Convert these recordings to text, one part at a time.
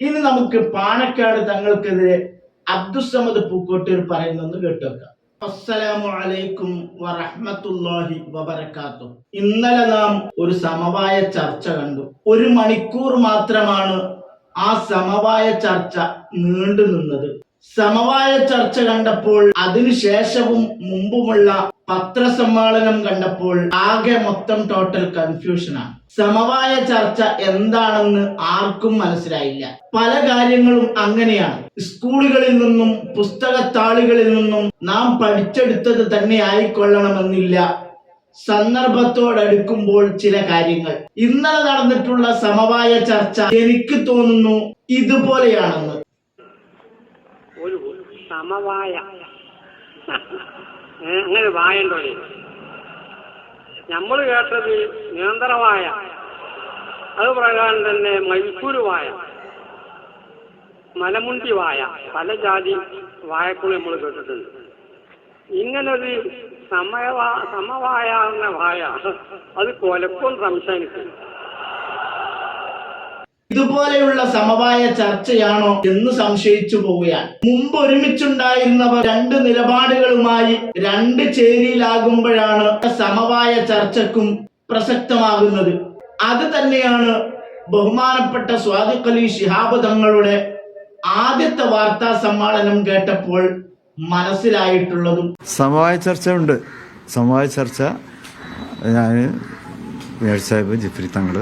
ഇനി നമുക്ക് പാണക്കാട് തങ്ങൾക്കെതിരെ അബ്ദുസമദ് പൂക്കോട്ടൂർ പറയുന്നെന്ന് കേട്ടുവെക്കാം അസ്സലാമു അലൈക്കും വറഹ്മത്തുള്ളാഹി വബറകാത്തു. ഇന്നലെ നാം ഒരു സമവായ ചർച്ച കണ്ടു. ഒരു മണിക്കൂർ മാത്രമാണ് ആ സമവായ ചർച്ച നീണ്ടു നിന്നത് സമവായ ചർച്ച കണ്ടപ്പോൾ അതിനുശേഷവും മുമ്പുമുള്ള പത്രസമ്മേളനം കണ്ടപ്പോൾ ആകെ മൊത്തം ടോട്ടൽ കൺഫ്യൂഷനാണ് സമവായ ചർച്ച എന്താണെന്ന് ആർക്കും മനസ്സിലായില്ല. പല കാര്യങ്ങളും അങ്ങനെയാണ്. സ്കൂളുകളിൽ നിന്നും പുസ്തകത്താളുകളിൽ നിന്നും നാം പഠിച്ചെടുത്തത് തന്നെ ആയിക്കൊള്ളണമെന്നില്ല. സന്ദർഭത്തോടടുക്കുമ്പോൾ ചില കാര്യങ്ങൾ. ഇന്നലെ നടന്നിട്ടുള്ള സമവായ ചർച്ച എനിക്ക് തോന്നുന്നു ഇതുപോലെയാണെന്ന്. സമവായ. അങ്ങനെ വായണ്ടോ നമ്മൾ കേട്ടത് നിയന്ത്രവായ അത് പ്രകാരം തന്നെ മൈസൂര് വായ മലമുണ്ടി വായ പല ജാതി വായക്കുള്ള നമ്മൾ കേട്ടിട്ടുണ്ട്. ഇങ്ങനൊരു സമയവാ സമവായ എന്ന വായ അത് കൊലക്കും സംശയിക്കും ഇതുപോലെയുള്ള സമവായ ചർച്ചയാണോ എന്ന് സംശയിച്ചു പോവുകയാണ്. മുമ്പ് ഒരുമിച്ചുണ്ടായിരുന്നവർ രണ്ട് നിലപാടുകളുമായി രണ്ട് ചേരിയിലാകുമ്പോഴാണ് സമവായ ചർച്ചക്കും പ്രസക്തമാകുന്നത്. അത് തന്നെയാണ് ബഹുമാനപ്പെട്ട സ്വാദിഖ് അലി ശിഹാബ് തങ്ങളുടെ ആദ്യത്തെ വാർത്താ സമ്മേളനം കേട്ടപ്പോൾ മനസ്സിലായിട്ടുള്ളതും. സമവായ ചർച്ച ഉണ്ട് സമവായ ചർച്ച ഞാൻ മേഴ്സാഹിബ് ജിഫ്രി തങ്ങൾ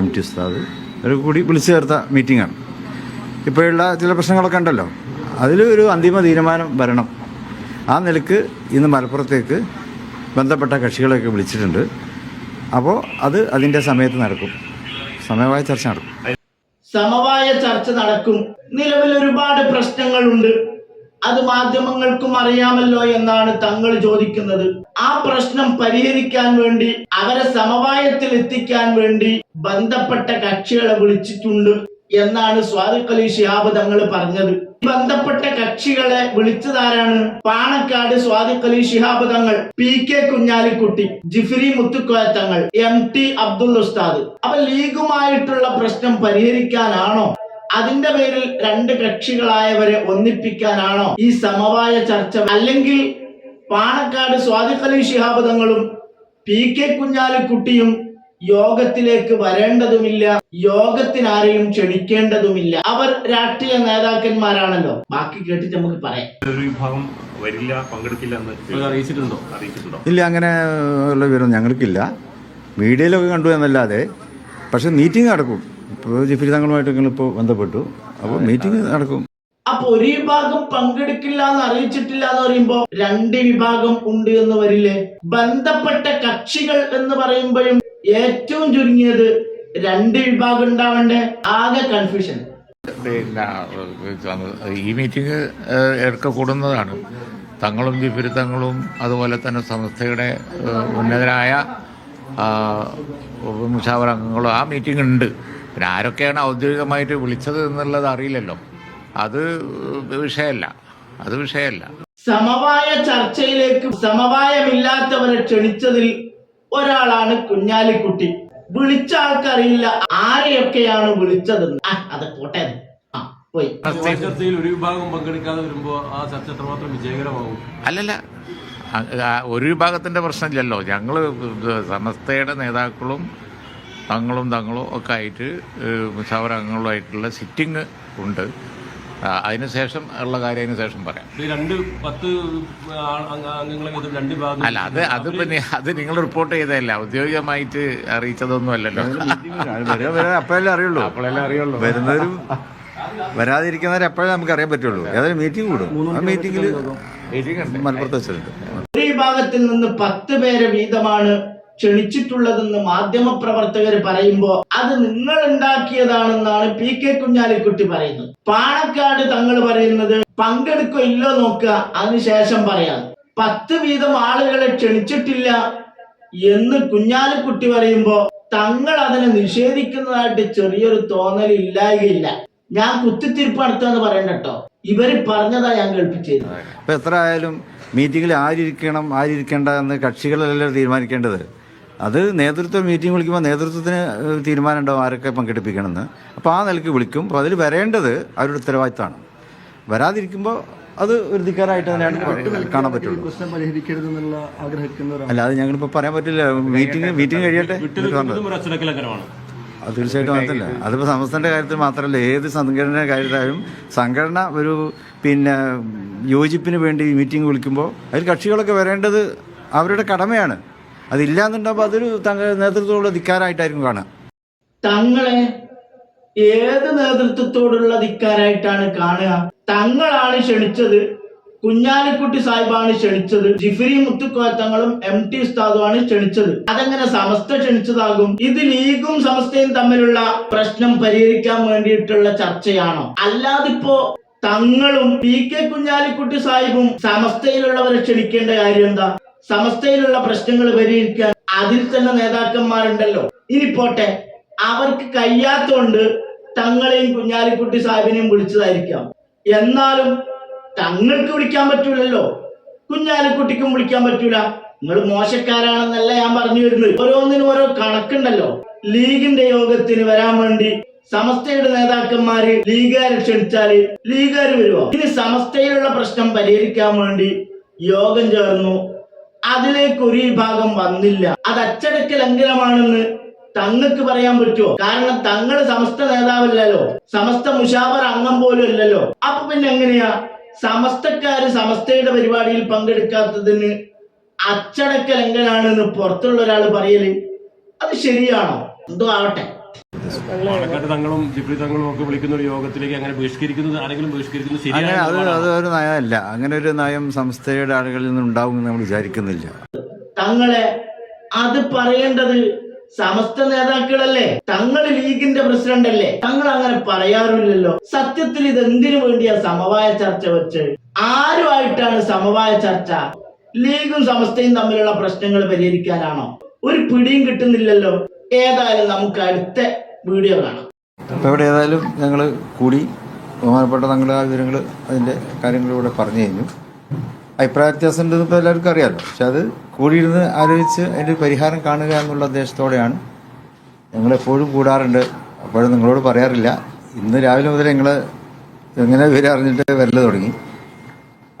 എം ടി ഉസ്താദ് ഇവരൊക്കെ കൂടി വിളിച്ചു ചേർത്ത മീറ്റിങ്ങാണ്. ഇപ്പോഴുള്ള ചില പ്രശ്നങ്ങളൊക്കെ ഉണ്ടല്ലോ. അതിലൊരു അന്തിമ തീരുമാനം വരണം. ആ നിലയ്ക്ക് ഇന്ന് മലപ്പുറത്തേക്ക് ബന്ധപ്പെട്ട കക്ഷികളെയൊക്കെ വിളിച്ചിട്ടുണ്ട്. അപ്പോൾ അത് അതിന്റെ സമയത്ത് നടക്കും. സമയമായ ചർച്ച നടക്കും. സമവായ ചർച്ച നടക്കും. നിലവിൽ ഒരുപാട് പ്രശ്നങ്ങളുണ്ട്. അത് മാധ്യമങ്ങൾക്കും അറിയാമല്ലോ എന്നാണ് തങ്ങൾ ചോദിക്കുന്നത്. ആ പ്രശ്നം പരിഹരിക്കാൻ വേണ്ടി അവരെ സമവായത്തിൽ എത്തിക്കാൻ വേണ്ടി ബന്ധപ്പെട്ട കക്ഷികളെ വിളിച്ചിട്ടുണ്ട് എന്നാണ് സ്വാദിഖ് അലി ശിഹാബ് തങ്ങൾ പറഞ്ഞത്. ബന്ധപ്പെട്ട കക്ഷികളെ വിളിച്ചതാരാണ് Panakkad Sadiq Ali Shihab Thangal P K Kunhalikutty Jifri Muthukoya Thangal M T Abdul ഉസ്താദ്. അപ്പൊ ലീഗുമായിട്ടുള്ള പ്രശ്നം പരിഹരിക്കാനാണോ? അതിന്റെ പേരിൽ രണ്ട് കക്ഷികളായവരെ ഒന്നിപ്പിക്കാനാണോ ഈ സമവായ ചർച്ച? അല്ലെങ്കിൽ പാണക്കാട് സ്വാദിഖലി അലി ശിഹാബ് തങ്ങളും പി കെ കുഞ്ഞാലിക്കുട്ടിയും യോഗത്തിലേക്ക് വരേണ്ടതുമില്ല. യോഗത്തിനാരെയും ക്ഷണിക്കേണ്ടതുമില്ല. അവർ രാഷ്ട്രീയ നേതാക്കന്മാരാണല്ലോ. ബാക്കി കേട്ടിട്ട് നമുക്ക് പറയാം. ഒരു വിഭാഗം വരില്ല പങ്കെടുക്കില്ല എന്ന് അറിയിച്ചിട്ടുണ്ടോ? അറിയിച്ചിട്ടുണ്ടോ? ഇല്ല അങ്ങനെ ഉള്ള വിവരം ഞങ്ങൾക്കില്ല. മീഡിയയിലൊക്കെ കണ്ടു എന്നല്ലാതെ പക്ഷെ മീറ്റിംഗ് നടക്കും. ഇപ്പോൾ ജിഫ്രി തങ്ങളുമായിട്ട് ഞങ്ങളിപ്പോൾ ബന്ധപ്പെട്ടു. അപ്പോൾ മീറ്റിംഗ് നടക്കും. അപ്പൊ ഒരു വിഭാഗം പങ്കെടുക്കില്ല എന്ന് അറിയിച്ചിട്ടില്ല എന്ന് പറയുമ്പോ രണ്ട് വിഭാഗം ഉണ്ട് എന്ന് വരില്ലേ? ബന്ധപ്പെട്ട കക്ഷികൾ എന്ന് പറയുമ്പോഴും ഏറ്റവും ചുരുങ്ങിയത് രണ്ട് വിഭാഗം ഉണ്ടാവണ്ടേ? ആകെ കൺഫ്യൂഷൻ പിന്നെ ഈ മീറ്റിംഗ് ഇടയ്ക്ക് കൂടുന്നതാണ്. തങ്ങളും വിപരീതങ്ങളും അതുപോലെ തന്നെ സംസ്ഥയുടെ ഉന്നതരായ മുഷാവർ അംഗങ്ങളും ആ മീറ്റിംഗ് ഉണ്ട്. പിന്നെ ആരൊക്കെയാണ് ഔദ്യോഗികമായിട്ട് വിളിച്ചത് എന്നുള്ളത് അറിയില്ലല്ലോ. അത് വിഷയമല്ല അത് വിഷയമല്ല സമവായ ചർച്ചയിലേക്ക് സമവായമില്ലാത്തവരെ ക്ഷണിച്ചതിൽ ഒരാളാണ് കുഞ്ഞാലിക്കുട്ടി. വിളിച്ച ആൾക്കറിയില്ല ആരെയൊക്കെയാണ് വിളിച്ചതെന്ന്. ആ അത് പോട്ടെ. ആ പോയി. ചർച്ചയിൽ ഒരു വിഭാഗം പങ്കെടുക്കാതെ വരുമ്പോൾ ആ ചർച്ച എത്രമാത്രം വിജയകരമാകും? അല്ലല്ല. ഒരു വിഭാഗത്തിന്റെ പ്രശ്നമില്ലല്ലോ. ഞങ്ങൾ സമസ്തയുടെ നേതാക്കളും തങ്ങളും തങ്ങളും ഒക്കെ ആയിട്ട് സൗരംഗങ്ങളുമായിട്ടുള്ള സിറ്റിംഗ് ഉണ്ട്. അതിനുശേഷം ഉള്ള കാര്യം അതിന് ശേഷം പറയാം. രണ്ട് പത്ത് അംഗങ്ങളെ രണ്ട് ഭാഗം അല്ല അത് അത് പിന്നെ അത് നിങ്ങൾ റിപ്പോർട്ട് ചെയ്തതല്ല. ഔദ്യോഗികമായിട്ട് അറിയിച്ചതൊന്നും അല്ലല്ലോ. അപ്പോഴല്ലേ അറിയുള്ളൂ. അപ്പോഴല്ലേ അറിയുള്ളൂ. വരുന്നവരും വരാതിരിക്കുന്നവരെ അപ്പോഴേ നമുക്ക് അറിയാൻ പറ്റുള്ളൂ. ഏതായാലും മീറ്റിംഗ് കൂടും. ആ മീറ്റിംഗിൽ മലപ്പുറത്ത് വെച്ചിട്ടുണ്ട്. ഒരു വിഭാഗത്തിൽ നിന്ന് പത്ത് പേരെ വീതമാണ് ക്ഷണിച്ചിട്ടുള്ളതെന്ന് മാധ്യമപ്രവർത്തകർ പറയുമ്പോൾ അത് നിങ്ങൾ ഉണ്ടാക്കിയതാണെന്നാണ് പി കെ കുഞ്ഞാലിക്കുട്ടി പറയുന്നത്. പാണക്കാട് തങ്ങൾ പറയുന്നത് പങ്കെടുക്കോ ഇല്ലോ നോക്കുക അതിനുശേഷം പറയാം. പത്ത് വീതം ആളുകളെ ക്ഷണിച്ചിട്ടില്ല എന്ന് കുഞ്ഞാലിക്കുട്ടി പറയുമ്പോൾ തങ്ങൾ അതിനെ നിഷേധിക്കുന്നതായിട്ട് ചെറിയൊരു തോന്നൽ ഇല്ലായികയില്ല ഞാൻ കുത്തിത്തിരിപ്പ് നടത്തുമെന്ന് പറയണ്ട ഇവർ പറഞ്ഞതാ ഞാൻ കേൾപ്പിച്ചത്. അപ്പൊ എത്ര ആയാലും മീറ്റിങ്ങിൽ ആരിക്കണം ആരിരിക്കേണ്ട എന്ന് കക്ഷികളെല്ലാം തീരുമാനിക്കേണ്ടത്? അത് നേതൃത്വ മീറ്റിംഗ് വിളിക്കുമ്പോൾ നേതൃത്വത്തിന് തീരുമാനം ഉണ്ടാവും ആരൊക്കെ പങ്കെടുപ്പിക്കണമെന്ന്. അപ്പോൾ ആ നിലയ്ക്ക് വിളിക്കും. അപ്പോൾ അതിൽ വരേണ്ടത് അവരുടെ ഉത്തരവാദിത്തമാണ് വരാതിരിക്കുമ്പോൾ അത് ഒരു ധിക്കാരായിട്ട് തന്നെയാണ് കാണാൻ പറ്റുള്ളൂ. അല്ല അത് ഞങ്ങളിപ്പോൾ പറയാൻ പറ്റില്ല. മീറ്റിംഗ് മീറ്റിംഗ് കഴിയട്ടെ. തീർച്ചയായിട്ടും അതല്ല. അതിപ്പോൾ സമസ്തന്റെ കാര്യത്തിൽ മാത്രമല്ല ഏത് സംഘടനയുടെ കാര്യത്തിലായാലും സംഘടന ഒരു പിന്നെ യോജിപ്പിന് വേണ്ടി മീറ്റിംഗ് വിളിക്കുമ്പോൾ അതിൽ കക്ഷികളൊക്കെ വരേണ്ടത് അവരുടെ കടമയാണ്. അതില്ല എന്നുണ്ടാകുമ്പോൾ അതൊരു തങ്ങളുടെ നേതൃത്വമുള്ള ധിക്കാരായിട്ടായിരിക്കും കാണുക. തങ്ങളെ ഏത് നേതൃത്വത്തോടുള്ള ധിക്കാരായിട്ടാണ് കാണുക? തങ്ങളാണ് ക്ഷണിച്ചത്. കുഞ്ഞാലിക്കുട്ടി സാഹിബാണ് ക്ഷണിച്ചത്. ജിഫിരി മുത്തുക്കോത്തങ്ങളും എം ടി ഉസ്താദുമാണ് ക്ഷണിച്ചത്. അതെങ്ങനെ സമസ്ത ക്ഷണിച്ചതാകും? ഇത് ലീഗും സമസ്തയും തമ്മിലുള്ള പ്രശ്നം പരിഹരിക്കാൻ വേണ്ടിയിട്ടുള്ള ചർച്ചയാണോ? അല്ലാതിപ്പോ തങ്ങളും പി കെ കുഞ്ഞാലിക്കുട്ടി സാഹിബും സമസ്തയിലുള്ളവരെ ക്ഷണിക്കേണ്ട കാര്യം എന്താ? സമസ്തയിലുള്ള പ്രശ്നങ്ങൾ പരിഹരിക്കാൻ അതിൽ തന്നെ നേതാക്കന്മാരുണ്ടല്ലോ. ഇനി പോട്ടെ അവർക്ക് കഴിയാത്തോണ്ട് തങ്ങളെയും കുഞ്ഞാലിക്കുട്ടി സാഹിബിനെയും വിളിച്ചതായിരിക്കാം. എന്നാലും തങ്ങൾക്ക് വിളിക്കാൻ പറ്റൂലല്ലോ. കുഞ്ഞാലിക്കുട്ടിക്കും വിളിക്കാൻ പറ്റൂല. നിങ്ങൾ മോശക്കാരാണെന്നല്ല ഞാൻ പറഞ്ഞു വരുന്നത്. ഓരോന്നിനും ഓരോ കണക്കുണ്ടല്ലോ. ലീഗിന്റെ യോഗത്തിന് വരാൻ വേണ്ടി സമസ്തയുടെ നേതാക്കന്മാര് ലീഗുകാരെ ക്ഷണിച്ചാൽ ലീഗുകാർ വരുമോ ഇനി സമസ്തയിലുള്ള പ്രശ്നം പരിഹരിക്കാൻ വേണ്ടി യോഗം ചേർന്നു. അതിലേക്ക് ഒരു വിഭാഗം വന്നില്ല. അത് അച്ചടക്ക ലംഘനമാണെന്ന് തങ്ങൾക്ക് പറയാൻ പറ്റുമോ? കാരണം തങ്ങൾ സമസ്ത നേതാവല്ലല്ലോ. സമസ്ത മുഷാവർ അംഗം പോലും അല്ലല്ലോ. അപ്പൊ പിന്നെ എങ്ങനെയാ? സമസ്തക്കാര് സമസ്തയുടെ പരിപാടിയിൽ പങ്കെടുക്കാത്തതിന് അച്ചടക്ക ലംഘനാണെന്ന് പുറത്തുള്ള ഒരാൾ പറയൽ അത് ശരിയാണോ? എന്തോ ആവട്ടെ. പാലക്കാട്ട് തങ്ങളും ജിപ്രി തങ്ങളും ഒക്കെ വിളിക്കുന്ന ഒരു യോഗത്തിലേക്ക് അങ്ങനെ ബഹിഷ്കരിക്കുന്നത് ആരെങ്കിലും ബഹിഷ്കരിക്കുന്നത് അങ്ങനെ ശരിയാണ് അത് അത് ഒരു നയമല്ല. അങ്ങനെ ഒരു നയം സംസ്ഥയുടെ ആളുകളിൽ നിന്ന് ഉണ്ടാവുമെന്ന് നമ്മൾ വിചാരിക്കുന്നില്ല. തങ്ങളെ അത് പറയേണ്ടത് സമസ്ത നേതാക്കളല്ലേ? തങ്ങൾ ലീഗിന്റെ പ്രസിഡന്റ് അല്ലേ? തങ്ങൾ അങ്ങനെ പറയാറില്ലല്ലോ. സത്യത്തിൽ ഇത് എന്തിനു വേണ്ടിയാ സമവായ ചർച്ച വെച്ച്? ആരുമായിട്ടാണ് സമവായ ചർച്ച? ലീഗും സമസ്തയും തമ്മിലുള്ള പ്രശ്നങ്ങൾ പരിഹരിക്കാനാണോ? ഒരു പിടിയും കിട്ടുന്നില്ലല്ലോ. ഏതായാലും നമുക്ക് അടുത്ത വീഡിയോ കാണാം. അപ്പോൾ ഇവിടെ ഏതായാലും ഞങ്ങൾ കൂടി ബഹുമാനപ്പെട്ട തങ്ങളുടെ ആ വിവരങ്ങൾ അതിന്റെ കാര്യങ്ങളിലൂടെ പറഞ്ഞു കഴിഞ്ഞു. അഭിപ്രായ വ്യത്യാസം ഉണ്ടെന്ന് ഇപ്പോൾ എല്ലാവർക്കും അറിയാമല്ലോ പക്ഷെ അത് കൂടിയിരുന്ന് ആലോചിച്ച് അതിന്റെ പരിഹാരം കാണുക എന്നുള്ള ഉദ്ദേശത്തോടെയാണ് ഞങ്ങൾ എപ്പോഴും കൂടാറുണ്ട്. അപ്പോഴും നിങ്ങളോട് പറയാറില്ല. ഇന്ന് രാവിലെ മുതൽ ഞങ്ങൾ എങ്ങനെ വിവരം അറിഞ്ഞിട്ട് വരൽ തുടങ്ങി.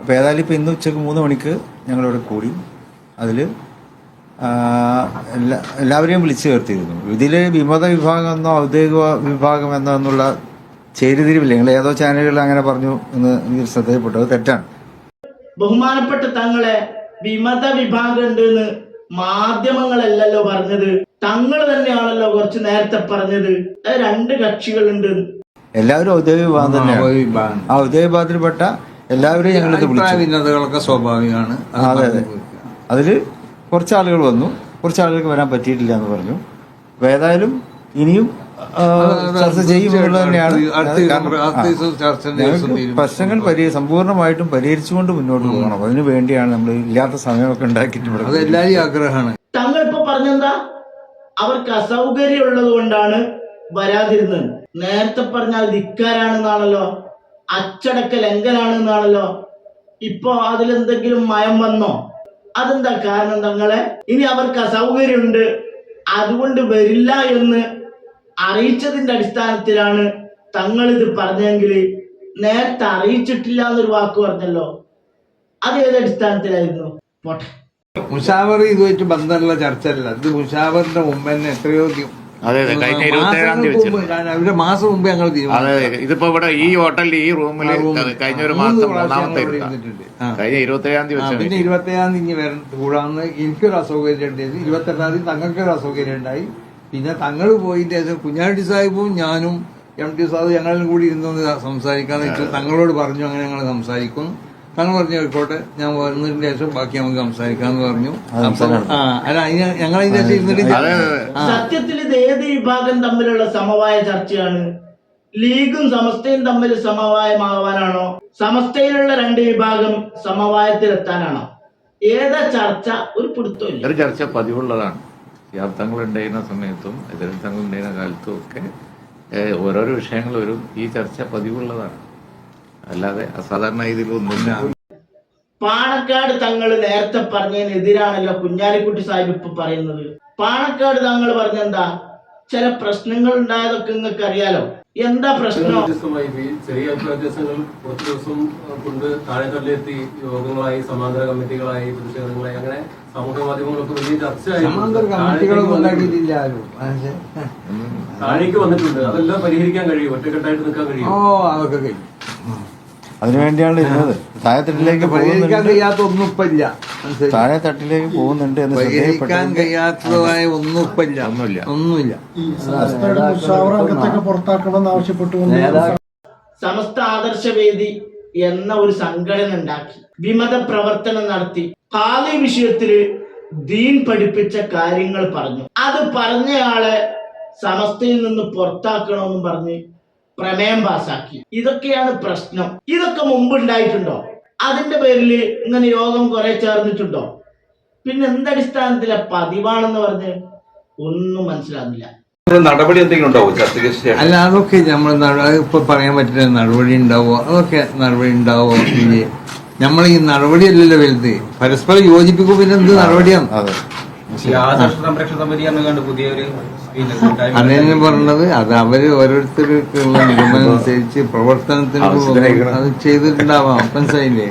അപ്പോൾ ഏതായാലും ഇപ്പോൾ ഇന്ന് ഉച്ചയ്ക്ക് മൂന്ന് മണിക്ക് ഞങ്ങളിവിടെ കൂടി അതിൽ എല്ലാവരെയും വിളിച്ചു ചേർത്തിരുന്നു. ഇതിൽ വിമത വിഭാഗം എന്നോ ഔദ്യോഗിക വിഭാഗം എന്നോ എന്നുള്ള ചേരിതിരിവില്ല. നിങ്ങൾ ഏതോ ചാനലുകളിൽ അങ്ങനെ പറഞ്ഞു എന്ന് എനിക്ക് ശ്രദ്ധയിൽപ്പെട്ടത് തെറ്റാണ്. ബഹുമാനപ്പെട്ട തങ്ങളെ വിമത വിഭാഗം ഉണ്ടെന്ന് മാധ്യമങ്ങളല്ലല്ലോ പറഞ്ഞത്. തങ്ങൾ തന്നെയാണല്ലോ കുറച്ച് നേരത്തെ പറഞ്ഞത്. രണ്ട് കക്ഷികളുണ്ട്. എല്ലാവരും ഔദ്യോഗിക വിഭാഗം തന്നെയാണ്. ആ ഔദ്യോഗിക വിഭാഗത്തിൽപ്പെട്ട എല്ലാവരും ഞങ്ങൾ വിളിച്ചു. സ്വാഭാവികമാണ്. അത് അതെ അതെ പറഞ്ഞു പോയി. അതിൽ കുറച്ച് ആളുകൾ വന്നു. കുറച്ച് ആളുകൾക്ക് വരാൻ പറ്റിയിട്ടില്ല എന്ന് പറഞ്ഞു. അപ്പോൾ ഏതായാലും ഇനിയും ചർച്ച ചെയ്യുമെന്നുള്ളത് തന്നെയാണ്. പ്രശ്നങ്ങൾ പരി സമ്പൂർണമായിട്ടും പരിഹരിച്ചുകൊണ്ട് മുന്നോട്ട് പോകണം. അതിനു വേണ്ടിയാണ് നമ്മൾ ഇല്ലാത്ത സമയമൊക്കെ ഉണ്ടാക്കിയിട്ട് അത് ആഗ്രഹമാണ്. തങ്ങൾ ഇപ്പൊ പറഞ്ഞെന്താ? അവർക്ക് അസൗകര്യം ഉള്ളത് കൊണ്ടാണ് വരാതിരുന്നത്. നേരത്തെ പറഞ്ഞാൽ ധിക്കാരാണെന്നാണല്ലോ അച്ചടക്ക ലംഘനാണെന്നാണല്ലോ. ഇപ്പൊ അതിലെന്തെങ്കിലും മയം വന്നോ? അതെന്താ കാരണം തങ്ങളെ? ഇനി അവർക്ക് അസൗകര്യമുണ്ട് അതുകൊണ്ട് വരില്ല എന്ന് അറിയിച്ചതിന്റെ അടിസ്ഥാനത്തിലാണ് തങ്ങൾ ഇത് പറഞ്ഞെങ്കിൽ നേരത്തെ അറിയിച്ചിട്ടില്ല എന്നൊരു വാക്ക് പറഞ്ഞല്ലോ. അത് ഏത് അടിസ്ഥാനത്തിലായിരുന്നു? പോട്ടെ. മുഷാവർ ഇതുമായിട്ട് ബന്ധമുള്ള ചർച്ച അല്ല ഇത് മുഷാവറിന്റെ മുമ്പ് തന്നെ എത്രയോ അതെ അതെ കഴിഞ്ഞ ഇരുപത്തി ഏഴാം തീയതി വെച്ചിരുന്നു. ഞാൻ മാസം മുമ്പ് ഞങ്ങൾ അതെ അതെ ഇതിപ്പോ ഇവിടെ ഈ ഹോട്ടലിൽ ഈ റൂമിൽ കഴിഞ്ഞ ഒരു മാസം മൂന്നാമത്തെ കഴിഞ്ഞ ഇരുപത്തി ഏഴാം തീയതി ആ, പിന്നെ ഇരുപത്തേഴാം തീയതി ഇനി വരണം കൂടാന്ന് എനിക്കൊരു അസൗകര്യം ഉണ്ടായിരുന്നു. ഇരുപത്തെട്ടാം തീയതി തങ്ങൾക്കൊരു അസൗകര്യം ഉണ്ടായി. പിന്നെ തങ്ങൾ പോയിട്ട് ശേഷം കുഞ്ഞാണ്ടി സാഹിബും ഞാനും എം ടി സാഹിബ് ഞങ്ങളും കൂടി ഇരുന്നൊന്ന് സംസാരിക്കാന്ന് വെച്ചു തങ്ങളോട് പറഞ്ഞു അങ്ങനെ ഞങ്ങൾ സംസാരിക്കും. തങ്ങൾ പറഞ്ഞു ആയിക്കോട്ടെ ഞാൻ വരുന്നതിന് ശേഷം ബാക്കി നമുക്ക് സംസാരിക്കാന്ന് പറഞ്ഞു. ആ അല്ല അതിന് ഞങ്ങൾ അതിന് ശേഷം ഇരുന്നിട്ട്. സത്യത്തിൽ ഇത് ഏത് വിഭാഗം തമ്മിലുള്ള സമവായ ചർച്ചയാണ്? ലീഗും സമസ്തയും തമ്മിൽ സമവായമാവാനാണോ? സമസ്തയിലുള്ള രണ്ട് വിഭാഗം സമവായത്തിലെത്താനാണോ? ഏതാ ചർച്ച? ഒരു പിടുത്തമില്ല ഒരു ചർച്ച പതിവുള്ളതാണ്. യാഥാർത്ഥങ്ങൾ ഉണ്ടായിരുന്ന സമയത്തും എതിരർത്ഥങ്ങൾ ഉണ്ടായിരുന്ന കാലത്തും ഒക്കെ ഓരോരോ വിഷയങ്ങൾ വരും. ഈ ചർച്ച പതിവുള്ളതാണ്. അല്ലാതെ അസാധാരണ ഇതിലൊന്നും പാണക്കാട് തങ്ങൾ നേരത്തെ പറഞ്ഞതിനെതിരാണല്ലോ കുഞ്ഞാലിക്കുട്ടി സാഹിബ് ഇപ്പൊ പറയുന്നത്. പാണക്കാട് താങ്കൾ പറഞ്ഞെന്താ? ചില പ്രശ്നങ്ങൾ ഉണ്ടായതൊക്കെ നിങ്ങൾക്ക് അറിയാലോ. എന്താ പ്രശ്നം? ചെറിയ വ്യത്യാസങ്ങൾ കുറച്ച് ദിവസം കൊണ്ട് താഴെ തള്ളിയെത്തി യോഗങ്ങളായി സമാന്തര കമ്മിറ്റികളായി പ്രതിഷേധങ്ങളായി അങ്ങനെ സമൂഹ മാധ്യമങ്ങളൊക്കെ വലിയ ചർച്ചയായി. താഴേക്ക് വന്നിട്ടുണ്ട്. അതെല്ലാം പരിഹരിക്കാൻ കഴിയും. ഒറ്റക്കെട്ടായിട്ട് നിൽക്കാൻ ഓ കഴിയും അതൊക്കെ കഴിഞ്ഞു അതിനുവേണ്ടിയാണ് ഇരുന്നത്. താഴെത്തട്ടിലേക്ക് ഇല്ല താഴെ തട്ടിലേക്ക് പോകുന്നുണ്ട് എന്ന് പരിഹരിക്കാൻ ശ്രദ്ധയിൽപ്പെട്ടതിന്റെ കഴിയാത്തതായ ഒന്നും ഒന്നുമില്ല. ഒന്നുമില്ല. പുറത്താക്കണമെന്ന് സമസ്ത ആദർശവേദി എന്ന ഒരു സംഘടന ഉണ്ടാക്കി. വിമത പ്രവർത്തനം നടത്തി. ഹാലി വിഷയത്തിൽ ദീൻ പഠിപ്പിച്ച കാര്യങ്ങൾ പറഞ്ഞു. അത് പറഞ്ഞയാളെ സമസ്തയിൽ നിന്ന് പുറത്താക്കണമെന്നും പറഞ്ഞ് പ്രമേയം പാസാക്കി ഇതൊക്കെയാണ് പ്രശ്നം. ഇതൊക്കെ മുമ്പ് ഉണ്ടായിട്ടുണ്ടോ അതിന്റെ പേരിൽ ഇങ്ങനെ യോഗം കുറെ ചേർന്നിട്ടുണ്ടോ? പിന്നെ എന്തടിസ്ഥാനത്തിലെ പതിവാണെന്ന് പറഞ്ഞ് ഒന്നും മനസ്സിലാകുന്നില്ല നടപടി എന്തെങ്കിലും ഉണ്ടാവും? അല്ല അതൊക്കെ നമ്മൾ ഇപ്പൊ പറയാൻ പറ്റില്ല നടപടി ഉണ്ടാവോ? അതൊക്കെ നടപടി ഉണ്ടാവോ? നമ്മൾ ഈ നടപടിയല്ലല്ലോ വലുത്. പരസ്പരം യോജിപ്പിക്കും പിന്നെ എന്ത് നടപടിയാണ്? അതന്നെ പറഞ്ഞത് അത് അവർ ഓരോരുത്തർക്കുള്ള നിഗമനം അനുസരിച്ച് പ്രവർത്തനത്തിന് അത് ചെയ്തിട്ടുണ്ടാവാം. മനസ്സിലായില്ലേ.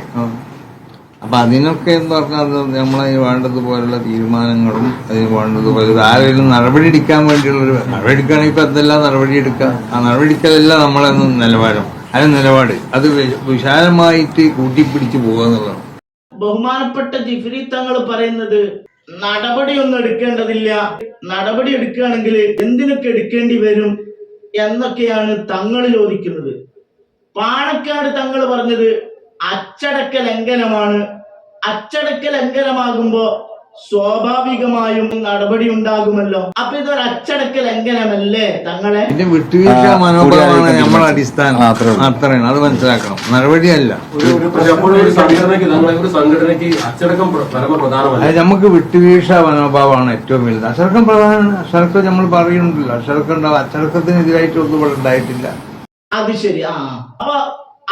അപ്പൊ അതിനൊക്കെ എന്ന് പറഞ്ഞാൽ നമ്മളതിന് നമ്മളെ വേണ്ടതുപോലുള്ള തീരുമാനങ്ങളും അതിന് വേണ്ടതുപോലെ ആരെങ്കിലും നടപടി എടുക്കാൻ വേണ്ടിയുള്ളൊരു നടപടി എടുക്കുകയാണെങ്കിൽ ഇപ്പൊ എന്തെല്ലാം നടപടി എടുക്കാം. ആ നടപടി എടുക്കലല്ല നമ്മളെ നിലവാരം അതിന് നിലപാട്. അത് വിശാലമായിട്ട് കൂട്ടിപ്പിടിച്ചു പോകുക എന്നുള്ളതാണ്. ബഹുമാനപ്പെട്ട ജിഫ്രി തങ്ങൾ പറയുന്നത് നടപടിയൊന്നും എടുക്കേണ്ടതില്ല. നടപടി എടുക്കുകയാണെങ്കിൽ എന്തിനൊക്കെ എടുക്കേണ്ടി വരും എന്നൊക്കെയാണ് തങ്ങൾ ചോദിക്കുന്നത്. പാണക്കാട് തങ്ങൾ പറഞ്ഞത് അച്ചടക്ക ലംഘനമാണ് അച്ചടക്ക ലംഘനമാകുമ്പോ സ്വാഭാവികമായും നടപടി ഉണ്ടാകുമല്ലോ. അപ്പൊ ഇതൊരു അച്ചടക്ക ലംഘനമല്ലേ തങ്ങളെ? ഇതിന്റെ വിട്ടുവീഴ്ച മനോഭാവമാണ് നമ്മുടെ അടിസ്ഥാനം. അത്രയാണ്. അത് മനസ്സിലാക്കണം. നടപടിയല്ല. ഒരു ഒരു സംഘടനയ്ക്ക് നമ്മളെ ഒരു സംഘടനയ്ക്ക് അച്ചടക്കം പ്ര- പരമപ്രധാനമല്ല. അത് നമുക്ക് വിട്ടുവീഴ്ച മനോഭാവമാണ് ഏറ്റവും വലുത്. അച്ചടക്കം പ്രധാനമാണ് അച്ചടക്കം നമ്മൾ പറയുന്നുണ്ടല്ലോ. അച്ചടക്കം ഉണ്ടാവും അച്ചടക്കത്തിനെതിരായിട്ടൊന്നും ഇവിടെ ഉണ്ടായിട്ടില്ല. അത് ശരി. ആ. അപ്പൊ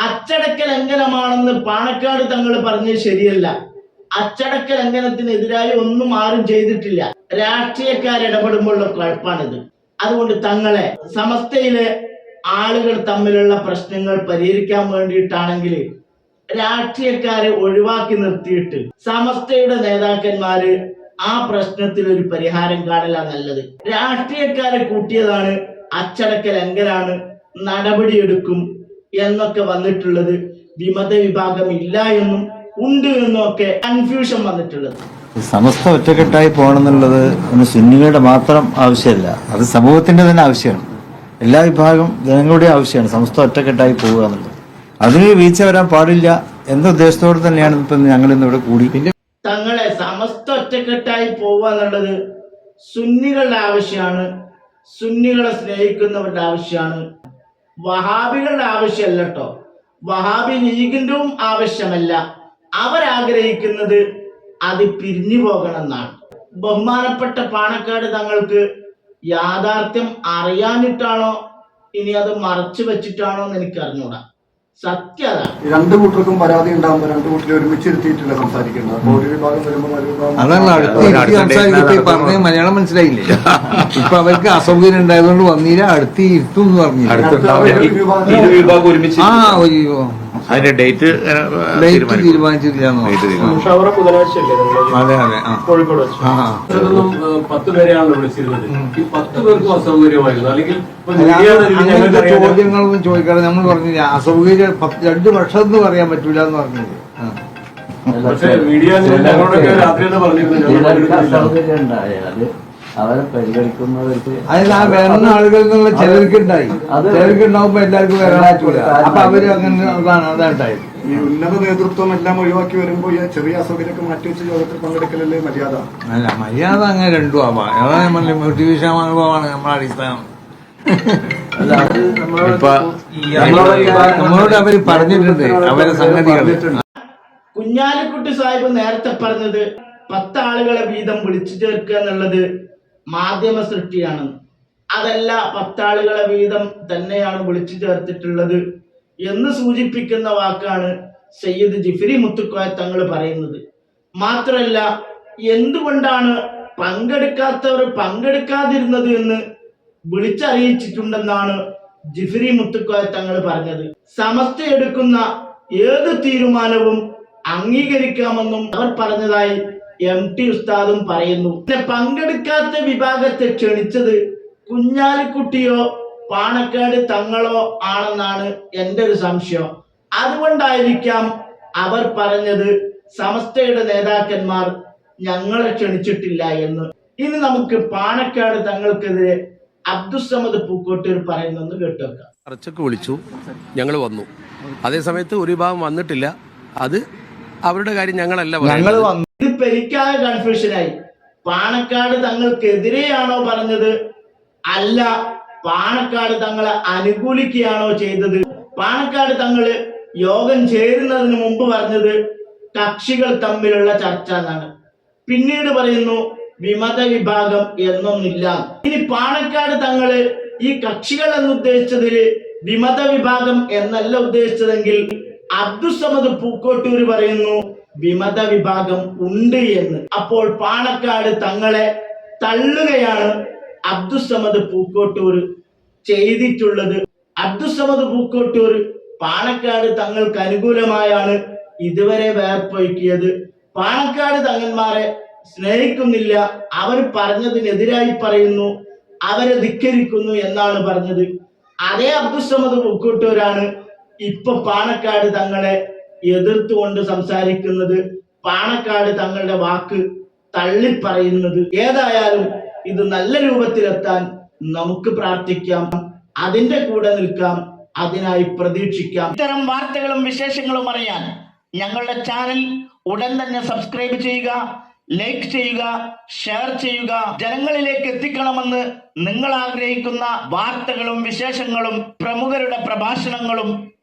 അച്ചടക്ക ലംഘനമാണെന്ന് പാണക്കാട് തങ്ങൾ പറഞ്ഞത് ശരിയല്ല. അച്ചടക്ക ലംഘനത്തിനെതിരായി ഒന്നും ആരും ചെയ്തിട്ടില്ല. രാഷ്ട്രീയക്കാർ ഇടപെടുമ്പോഴുള്ള കുഴപ്പമാണിത് അതുകൊണ്ട് തങ്ങളെ സമസ്തയിലെ ആളുകൾ തമ്മിലുള്ള പ്രശ്നങ്ങൾ പരിഹരിക്കാൻ വേണ്ടിയിട്ടാണെങ്കിൽ രാഷ്ട്രീയക്കാരെ ഒഴിവാക്കി നിർത്തിയിട്ട് സമസ്തയുടെ നേതാക്കന്മാര് ആ പ്രശ്നത്തിൽ ഒരു പരിഹാരം കാണല നല്ലത്. രാഷ്ട്രീയക്കാരെ കൂട്ടിയതാണ് അച്ചടക്ക ലംഘനാണ് നടപടിയെടുക്കും എന്നൊക്കെ വന്നിട്ടുള്ളത് വിമത വിഭാഗം ഇല്ല എന്നും ഉണ്ട് എന്നൊക്കെ കൺഫ്യൂഷൻ വന്നിട്ടുള്ളത് സമസ്ത ഒറ്റക്കെട്ടായി പോകണമെന്നുള്ളത് ഒന്ന് സുന്നികളുടെ മാത്രം ആവശ്യമല്ല. അത് സമൂഹത്തിന്റെ തന്നെ ആവശ്യമാണ്. എല്ലാ വിഭാഗം ജനങ്ങളുടെ ആവശ്യമാണ് സമസ്ത ഒറ്റക്കെട്ടായി പോവുക എന്നുള്ളത്. അതിന് വീഴ്ച വരാൻ പാടില്ല എന്ന ഉദ്ദേശത്തോടെ തന്നെയാണ് ഇപ്പം ഞങ്ങൾ ഇന്ന് ഇവിടെ കൂടി തങ്ങളെ സമസ്ത ഒറ്റക്കെട്ടായി പോവുക എന്നുള്ളത് സുന്നികളുടെ ആവശ്യമാണ് സുന്നികളെ സ്നേഹിക്കുന്നവരുടെ ആവശ്യമാണ്. വഹാബികളുടെ ആവശ്യമല്ല കേട്ടോ വഹാബി ലീഗിന്റെ ആവശ്യമല്ല. അവരാഗ്രഹിക്കുന്നത് അത് പിരിഞ്ഞു പോകണം എന്നാണ് ബഹുമാനപ്പെട്ട പാണക്കാട് തങ്ങൾക്ക് യാഥാർത്ഥ്യം അറിയാനിട്ടാണോ ഇനി അത് മറച്ചു വെച്ചിട്ടാണോ എന്ന് എനിക്ക് അറിഞ്ഞൂടാ. സത്യം അതാണ് രണ്ട് കൂട്ടർക്കും പരാതി ഉണ്ടാകുമ്പോൾ രണ്ട് കൂട്ടരെ ഒരുമിച്ച് ഇരുത്തിയിട്ടില്ല സംസാരിക്കേണ്ടത്? അപ്പോൾ ഒരു വിഭാഗം വരുമ്പോൾ മലയാളം മനസ്സിലായില്ലേ? ഇപ്പൊ അവർക്ക് അസൗകര്യം ഉണ്ടായതുകൊണ്ട് വന്നില്ല അടുത്ത് ഇരുത്തും എന്ന് പറഞ്ഞു ഒരു വിഭാഗം ഒരുമിച്ച് ആ ഒരു അതിന്റെ ഡേറ്റ് അതെ അതെ കോഴിക്കോട് പത്ത് വിളിച്ചിരുന്നത്. ഈ പത്ത് പേർക്കും അസൗകര്യമായിരുന്നു? അല്ലെങ്കിൽ ചോദ്യങ്ങളൊന്നും ചോദിക്കാതെ നമ്മൾ പറഞ്ഞില്ല അസൗകര്യം പത്ത് രണ്ട് വർഷം എന്ന് പറയാൻ പറ്റൂല എന്ന് പറഞ്ഞില്ലേ? പക്ഷേ മീഡിയ രാത്രി പറഞ്ഞിരുന്നു. അവരെ പരിഗണിക്കുന്നവർക്ക് അതിൽ ആ വരുന്ന ആളുകളിൽ നിന്നുള്ള ചിലർക്ക് ഉണ്ടായി ചിലർക്ക് ഉണ്ടാവുമ്പോ എല്ലാവർക്കും വേറെ അപ്പൊ അവർ അങ്ങനെ അതാണ് അതാണ് ഈ ഉന്നത നേതൃത്വം എല്ലാം ഒഴിവാക്കി വരുമ്പോ ഈ ചെറിയ അസൗകര്യമൊക്കെ മാറ്റിവെച്ച് യോഗത്തിൽ പങ്കെടുക്കലല്ലേ മര്യാദ? അല്ല മര്യാദ അങ്ങനെ രണ്ടും ആവാം. മോട്ടിവേഷൻ അനുഭവമാണ് നമ്മുടെ അടിസ്ഥാനം. നമ്മളോട് അവർ പറഞ്ഞിട്ടുണ്ട്. അവരെ സംഗതികൾ കുഞ്ഞാലിക്കുട്ടി സാഹിബ് നേരത്തെ പറഞ്ഞത് പത്താളുകളെ വീതം വിളിച്ചു ചേർക്കുക എന്നുള്ളത് മാധ്യമ സൃഷ്ടിയാണ് അതല്ല പത്താളുകളെ വീതം തന്നെയാണ് വിളിച്ചു ചേർത്തിട്ടുള്ളത് എന്ന് സൂചിപ്പിക്കുന്ന വാക്കാണ് സയ്യിദ് ജിഫിരി മുത്തുക്കോയ തങ്ങൾ പറയുന്നത്. മാത്രമല്ല എന്തുകൊണ്ടാണ് പങ്കെടുക്കാത്തവർ പങ്കെടുക്കാതിരുന്നത് എന്ന് വിളിച്ചറിയിച്ചിട്ടുണ്ടെന്നാണ് ജിഫിരി മുത്തുക്കോയ തങ്ങൾ പറഞ്ഞത്. സമസ്ത എടുക്കുന്ന ഏത് തീരുമാനവും അംഗീകരിക്കാമെന്നും അവർ പറഞ്ഞതായി എം ടി ഉസ്താദും പറയുന്നു. പിന്നെ പങ്കെടുക്കാത്ത വിഭാഗത്തെ ക്ഷണിച്ചത് കുഞ്ഞാലിക്കുട്ടിയോ പാണക്കാട് തങ്ങളോ ആണെന്നാണ് എന്റെ ഒരു സംശയം. അതുകൊണ്ടായിരിക്കാം അവർ പറഞ്ഞത് സമസ്തയുടെ നേതാക്കന്മാർ ഞങ്ങളെ ക്ഷണിച്ചിട്ടില്ല എന്ന്. ഇനി നമുക്ക് പാണക്കാട് തങ്ങൾക്കെതിരെ അബ്ദുസമദ് പൂക്കോട്ടൂർ പറയുന്നെന്ന് കേട്ടുവെക്കാം ചർച്ചക്ക് വിളിച്ചു. ഞങ്ങൾ വന്നു. അതേസമയത്ത് ഒരു ഭാഗം വന്നിട്ടില്ല. അത് അവരുടെ കാര്യം ഞങ്ങളല്ല പറയുന്നത്. ഇതിപ്പോ പെരിക്കായ കൺഫ്യൂഷനായി പാണക്കാട് തങ്ങൾക്കെതിരെയാണോ പറഞ്ഞത്? അല്ല പാണക്കാട് തങ്ങളെ അനുകൂലിക്കുകയാണോ ചെയ്തത്? പാണക്കാട് തങ്ങൾ യോഗം ചേരുന്നതിന് മുമ്പ് പറഞ്ഞത് കക്ഷികൾ തമ്മിലുള്ള ചർച്ച എന്നാണ്. പിന്നീട് പറയുന്നു വിമത വിഭാഗം എന്നൊന്നില്ല. ഇനി പാണക്കാട് തങ്ങൾ ഈ കക്ഷികൾ എന്ന് ഉദ്ദേശിച്ചതിൽ വിമത വിഭാഗം എന്നല്ല ഉദ്ദേശിച്ചതെങ്കിൽ അബ്ദുസമദ് പൂക്കോട്ടൂർ പറയുന്നു വിമത വിഭാഗം ഉണ്ട് എന്ന്. അപ്പോൾ പാണക്കാട് തങ്ങളെ തള്ളുകയാണ് അബ്ദുസമദ് പൂക്കോട്ടൂർ ചെയ്തിട്ടുള്ളത്. അബ്ദുസമദ് പൂക്കോട്ടൂർ പാണക്കാട് തങ്ങൾക്ക് അനുകൂലമായാണ് ഇതുവരെ വേർപ്പൊഴുക്കിയത് പാണക്കാട് തങ്ങന്മാരെ സ്നേഹിക്കുന്നില്ല. അവർ പറഞ്ഞതിനെതിരായി പറയുന്നു അവരെ ധിക്കരിക്കുന്നു എന്നാണ് പറഞ്ഞത്. അതേ അബ്ദുസമദ് പൂക്കോട്ടൂരാണ് ഇപ്പൊ പാണക്കാട് തങ്ങളെ എതിർത്തുകൊണ്ട് സംസാരിക്കുന്നത് പാണക്കാട് തങ്ങളുടെ വാക്ക് തള്ളിപ്പറയുന്നത് ഏതായാലും ഇത് നല്ല രൂപത്തിലെത്താൻ നമുക്ക് പ്രാർത്ഥിക്കാം. അതിന്റെ കൂടെ നിൽക്കാം. അതിനായി പ്രതീക്ഷിക്കാം. ഇത്തരം വാർത്തകളും വിശേഷങ്ങളും അറിയാൻ ഞങ്ങളുടെ ചാനൽ ഉടൻ തന്നെ സബ്സ്ക്രൈബ് ചെയ്യുക ലൈക്ക് ചെയ്യുക ഷെയർ ചെയ്യുക. ജനങ്ങളിലേക്ക് എത്തിക്കണമെന്ന് നിങ്ങൾ ആഗ്രഹിക്കുന്ന വാർത്തകളും വിശേഷങ്ങളും പ്രമുഖരുടെ പ്രഭാഷണങ്ങളും